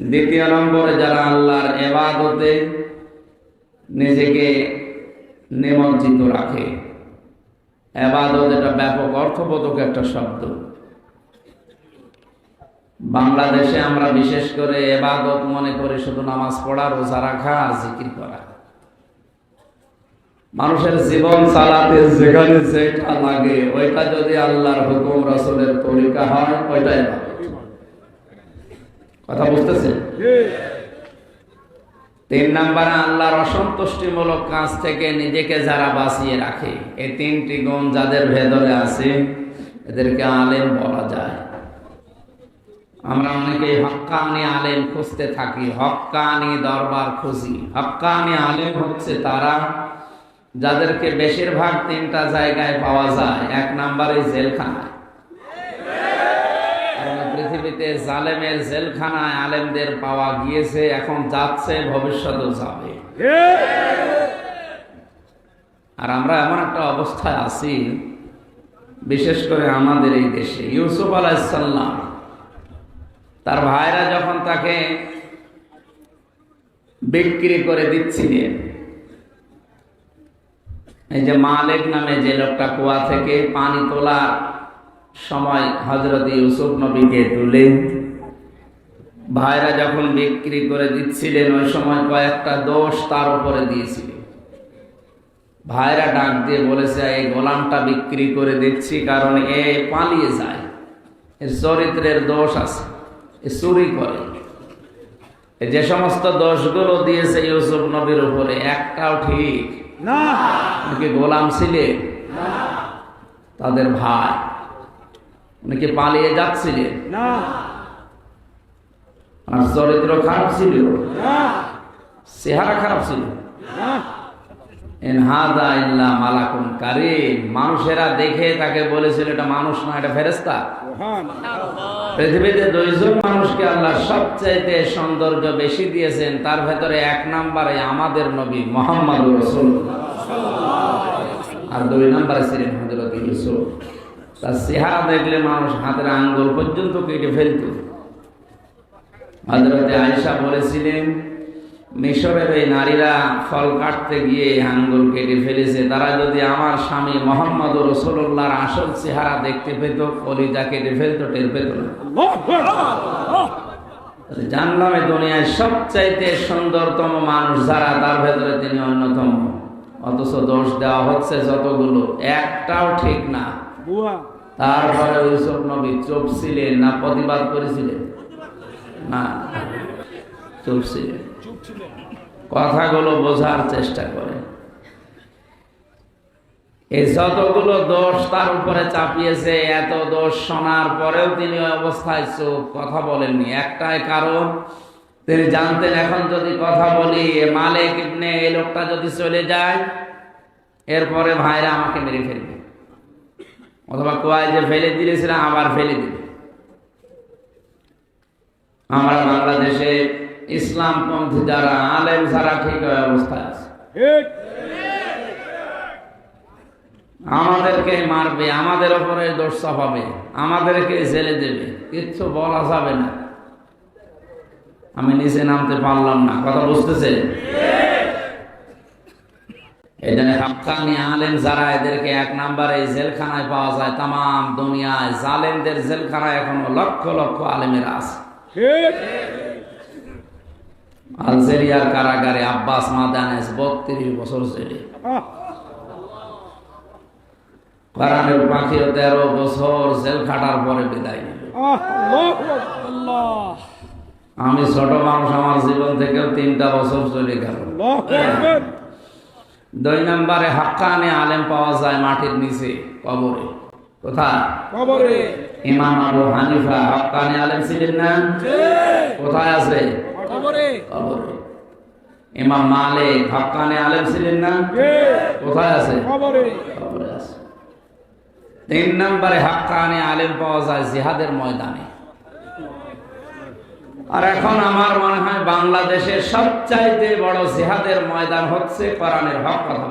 দ্বিতীয় নম্বরে যারা আল্লাহর এবাদতে নিজেকে নিমজ্জিত রাখে। এবাদত এটা ব্যাপক অর্থবোধক একটা শব্দ। বাংলাদেশে আমরা বিশেষ করে এবাদত মনে করি শুধু নামাজ পড়া, রোজা রাখা, জিকির করা। মানুষের জীবন চালাতে যেখানে যেটা লাগে, ওইটা যদি আল্লাহর হুকুম, রসুলের তরিকা হয়, ওইটাই ভালো কথা বুঝতেছে তিন নাম্বারে, আল্লাহর অসন্তুষ্টিমূলক কাজ থেকে নিজেকে যারা বাঁচিয়ে রাখে, এই তিনটি গুণ যাদের ভেতরে আছে, এদেরকে আলেম বলা যায়। আমরা অনেকেই হক্কানি আলেম খুঁজতে থাকি হক্কানি দরবার খুঁজি। হক্কানি আলেম হচ্ছে তারা যাদেরকে বেশিরভাগ তিনটা জায়গায় পাওয়া যায়, এক নাম্বারে জেলখানায়। পৃথিবীতে জালেমের জেলখানায় আলেমদের পাওয়া গিয়েছে, এখন যাচ্ছে, ভবিষ্যতেও যাবে। আর আমরা এমন একটা অবস্থায় আছি, বিশেষ করে আমাদের এই দেশে। ইউসুফ আলাইসাল্লাম তার ভাইরা যখন তাকে বিক্রি করে দিচ্ছিলেন, এই যে মালিক নামে যে লোকটা কুয়া থেকে পানি তোলার সময় হজরত ইউসুফ নবীকে তুলে ভাইরা যখন বিক্রি করে দিচ্ছিলেন ওই সময় কয়েকটা দোষ তার উপরে দিয়েছিলেন ভাইরা ডাক দিয়ে বলেছে এই গোলামটা বিক্রি করে দিচ্ছি কারণ এ পালিয়ে যায়। এর চরিত্রের দোষ আছে এ চুরি করে। যে সমস্ত দোষগুলো দিয়েছে ইউসুফ নবীর উপরে একটাও ঠিক। না। নাকি গোলাম ছিলেন? তাদের ভাই। নাকি পালিয়ে যাচ্ছিলেন। না। আর চরিত্র খারাপ ছিল। চেহারা খারাপ ছিল। মালাকুন কারিম। মানুষেরা দেখে তাকে বলেছিল এটা মানুষ না এটা ফেরেস্তা পৃথিবীতে দুইজন মানুষকে আল্লাহ সবচাইতে সৌন্দর্য বেশি দিয়েছেন। তার ভেতরে এক নাম্বারে আমাদের নবী মোহাম্মদ রসুল আর দুই নাম্বারে ছিলেন হজরত ইউসুফ। তার চেহারা দেখলে মানুষ হাতের আঙ্গুল পর্যন্ত কেটে ফেলত। হজরতে আয়েশা বলেছিলেন, মিশরের এই নারীরা ফল কাটতে গিয়ে আঙ্গুল কেটে ফেলেছে। তারা যদি আমার স্বামী মোহাম্মদ রসুল্লাহর আসল চেহারা দেখতে পেত, কলিজা কেটে ফেলতো, টের পেত জানলাম দুনিয়ায় সবচাইতে সুন্দরতম মানুষ যারা, তার ভেতরে তিনি অন্যতম। অথচ দোষ দেওয়া হচ্ছে যতগুলো, একটাও ঠিক না। তারপরে ইউসুফ নবী চুপ ছিলেন না প্রতিবাদ করেছিলেন? না। চুপ ছিলেন কথাগুলো বোঝার চেষ্টা করে। এই যতগুলো দোষ তার উপরে চাপিয়েছে এত দোষ শোনার পরেও তিনি অবস্থায় চোখ কথা বলেননি। একটাই কারণ তিনি জানতেন এখন যদি কথা বলি এ মালিক ইবনে এই লোকটা যদি চলে যায় এরপরে ভাইরা আমাকে মেরে ফেলবে। অথবা কোয়ায় যে ফেলে দিয়েছিলাম আবার ফেলে দিবে। আমরা বাংলাদেশে ইসলামপন্থী যারা আলেম যারা ঠিক ওই অবস্থায় আছে। আমাদেরকে মারবে আমাদের ওপরে দোষ চাপাবে আমাদেরকে জেলে দেবে কিচ্ছু বলা যাবে না। আমি নিচে নামতে পারলাম না কথা বুঝতেছে জেলখানায় পাওয়া যায় দুনিয়ায় জেলখানায় এখনও লক্ষ লক্ষ কারাগারে আব্বাস মাদানেস বত্রিশ বছর জেলে। পাখিও তেরো বছর জেল খাটার পরে বিদায় আমি ছোট মানুষ, আমার জীবন থেকেও তিনটা বছর চলে গেল। দুই নম্বরে হাক্কানে আলেম পাওয়া যায় মাটির নিচে কবরে। কোথায়? কবরে। ইমাম আবু হানিফা হাক্কানে আলেম ছিলেন না? কোথায় আছে? কবরে। কবরে। ইমাম মালিক হাক্কানে আলেম ছিলেন না? কোথায় আছে? কবরে। কবরে আছে। তিন নম্বরে হাক্কানে আলেম পাওয়া যায় জিহাদের ময়দানে। আর এখন আমার মনে হয় বাংলাদেশের সবচাইতে বড় জেহাদের ময়দান হচ্ছে কোরআনের হক কথা